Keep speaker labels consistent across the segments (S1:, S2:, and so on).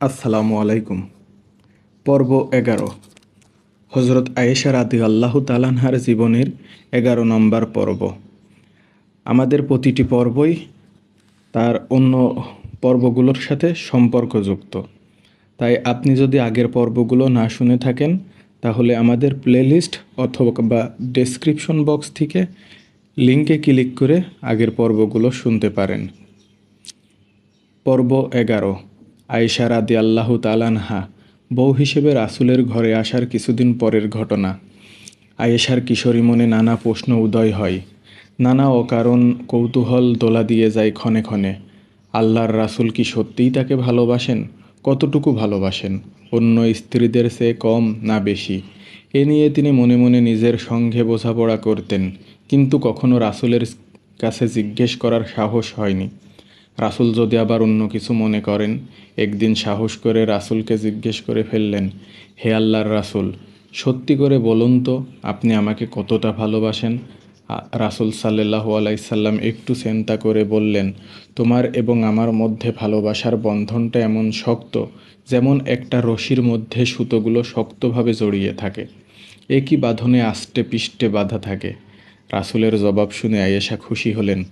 S1: আসসালামু আলাইকুম। পর্ব এগারো। হজরত আয়েশা রাদি আল্লাহ তালানহার জীবনের এগারো নম্বর পর্ব। আমাদের প্রতিটি পর্বই তার অন্য পর্বগুলোর সাথে সম্পর্কযুক্ত। তাই আপনি যদি আগের পর্বগুলো না শুনে থাকেন, তাহলে আমাদের প্লেলিস্ট অথবা বা ডেসক্রিপশন বক্স থেকে লিঙ্কে ক্লিক করে আগের পর্বগুলো শুনতে পারেন। পর্ব এগারো। আয়েশা রাদি আল্লাহ তালানহা বউ হিসেবে রাসুলের ঘরে আসার কিছুদিন পরের ঘটনা। আয়েশার কিশোরী মনে নানা প্রশ্ন উদয় হয়। নানা অকারণ, কৌতূহল দোলা দিয়ে যায় ক্ষণে ক্ষণে। আল্লাহর রাসুল কি সত্যিই তাকে ভালোবাসেন? কতটুকু ভালোবাসেন? অন্য স্ত্রীদের চেয়ে কম না বেশি? এ নিয়ে তিনি মনে মনে নিজের সঙ্গে বোঝাপড়া করতেন, কিন্তু কখনো রাসুলের কাছে জিজ্ঞেস করার সাহস হয়নি। রাসুল যদি আবার অন্য কিছু মনে করেন, একদিন সাহস করে রাসুলকে জিজ্ঞেস করে ফেললেন, হে আল্লাহর রাসুল, সত্যি করে বলুন তো, আপনি আমাকে কতটা ভালোবাসেন? রাসুল সাল্লাহ আলাইসাল্লাম একটু চিন্তা করে বললেন, তোমার এবং আমার মধ্যে ভালোবাসার বন্ধনটা এমন শক্ত, যেমন একটা রশির মধ্যে সুতোগুলো শক্তভাবে জড়িয়ে থাকে। একই বাঁধনে আষ্টে পিষ্টে বাঁধা থাকে। রাসুলের জবাব শুনে আয়েশা খুশি হলেন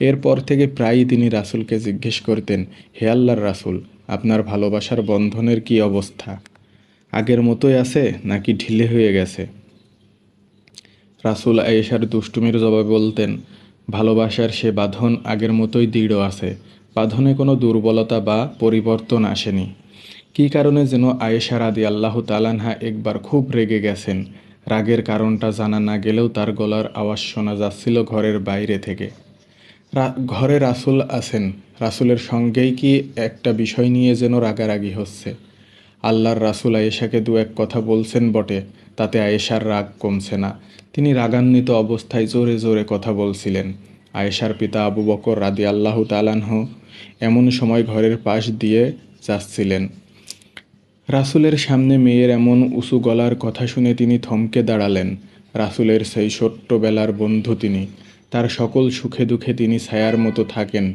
S1: এরপর থেকে প্রায়ই তিনি রাসুলকে জিজ্ঞেস করতেন, হে আল্লাহর রাসুল, আপনার ভালোবাসার বন্ধনের কি অবস্থা? আগের মতোই আছে নাকি ঢিলে হয়ে গেছে? রাসুল আয়েশার দুষ্টুমির জবাবে বলতেন, ভালোবাসার সে বাঁধন আগের মতোই দৃঢ় আছে। বাঁধনে কোনো দুর্বলতা বা পরিবর্তন আসেনি। কী কারণে যেন আয়েশা রাদি আল্লাহ তালানহা একবার খুব রেগে গেছেন? রাগের কারণটা জানা না গেলেও তার গলার আওয়াজ শোনা যাচ্ছিল ঘরের বাইরে থেকে। ঘরে রাসুল আছেন। রাসুলের সঙ্গেই কি একটা বিষয় নিয়ে যেন রাগারাগি হচ্ছে? আল্লাহর রাসুল আয়েশাকে দু এক কথা বলছেন বটে, তাতে আয়েশার রাগ কমছে না। তিনি রাগান্বিত অবস্থায় জোরে জোরে কথা বলছিলেন। আয়েশার পিতা আবু বকর রাদি আল্লাহ তালানহ এমন সময় ঘরের পাশ দিয়ে যাচ্ছিলেন। রাসুলের সামনে মেয়ের এমন উঁচু গলার কথা শুনে তিনি থমকে দাঁড়ালেন। রাসুলের সেই ছোট্টবেলার বন্ধু তিনি। তার সকল সুখে দুঃখে তিনি ছায়ার মতো থাকেন।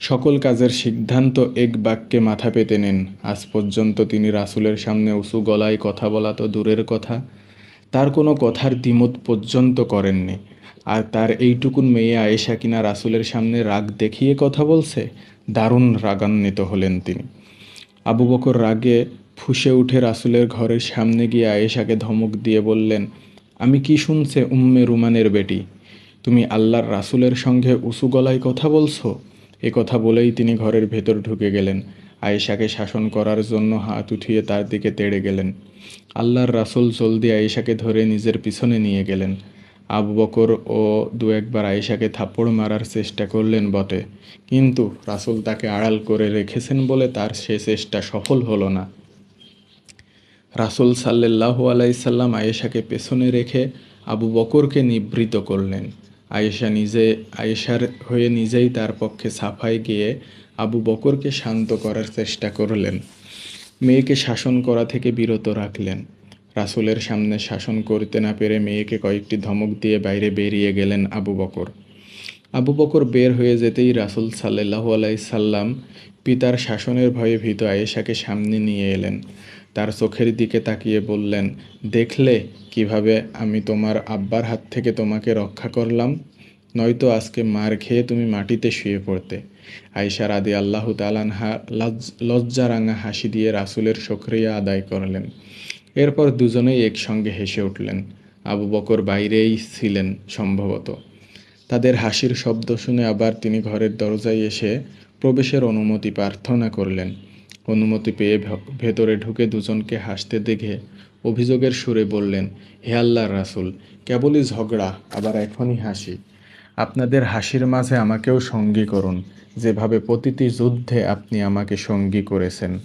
S1: সকল কাজের সিদ্ধান্ত এক বাক্যে মাথা পেতে নেন। আজ পর্যন্ত তিনি রাসুলের সামনে উঁচু গলায় কথা বলা তো দূরের কথা। তার কোনো কথার দ্বিমত পর্যন্ত করেননি। আর তার এইটুকুন মেয়ে আয়েশা কিনা রাসুলের সামনে রাগ দেখিয়ে কথা বলছে? দারুণ রাগান্বিত হলেন তিনি। আবু বকর রাগে ফুঁসে উঠে রাসুলের ঘরের সামনে গিয়ে আয়েশাকে ধমক দিয়ে বললেন, আমি কি শুনছে উম্মে রুমানের বেটি? তুমি আল্লাহর রাসুলের সঙ্গে উঁচু গলায় কথা বলছো? এ কথা বলেই তিনি ঘরের ভেতর ঢুকে গেলেন। আয়েশাকে শাসন করার জন্য হাত উঠিয়ে তার দিকে তেড়ে গেলেন। আল্লাহর রাসুল জলদি আয়েশাকে ধরে নিজের পিছনে নিয়ে গেলেন। আবু বকর ও দু একবার আয়েশাকে থাপ্পড় মারার চেষ্টা করলেন বটে। কিন্তু রাসুল তাকে আড়াল করে রেখেছেন বলে তার সে চেষ্টা সফল হলো না। রাসুল সাল্লাহ আলাইসাল্লাম আয়েশাকে পেছনে রেখে আবু বকরকে নিবৃত করলেন। আয়েশা নিজে, আয়েশার হয়ে নিজেই তার পক্ষে সাফাই গিয়ে আবু বকরকে শান্ত করার চেষ্টা করলেন। মেয়েকে শাসন করা থেকে বিরত রাখলেন। রাসুলের সামনে শাসন করতে না পেরে মেয়েকে কয়েকটি ধমক দিয়ে বাইরে বেরিয়ে গেলেন আবু বকর। আবু বকর বের হয়ে যেতেই রাসুল সাল্লাহ আলাইসাল্লাম পিতার শাসনের ভয়ে ভীত আয়েশাকে সামনে নিয়ে এলেন। তার চোখের দিকে তাকিয়ে বললেন, দেখলে কীভাবে আমি তোমার আব্বার হাত থেকে তোমাকে রক্ষা করলাম? নয়তো আজকে মার খেয়ে তুমি মাটিতে শুয়ে পড়তে। আয়েশা রাদি আল্লাহ তালানহা লজ্জারাঙা হাসি দিয়ে রাসুলের সক্রিয়া আদায় করলেন। এরপর দুজনেই একসঙ্গে হেসে উঠলেন। আবু বকর বাইরেই ছিলেন সম্ভবত। তাদের হাসির শব্দ শুনে আবার তিনি ঘরের দরজায় এসে প্রবেশের অনুমতি প্রার্থনা করলেন। অনুমতি পেয়ে ভেতরে ঢুকে দুজনকে হাসতে দেখে অভিযোগের সুরে বললেন, হে আল্লাহর রাসুল, কেবলই ঝগড়া, আবার এখনই হাসি। আপনাদের হাসির মাঝে আমাকেও সঙ্গী করুন। যেভাবে প্রতিটি যুদ্ধে আপনি আমাকে সঙ্গী করেছেন।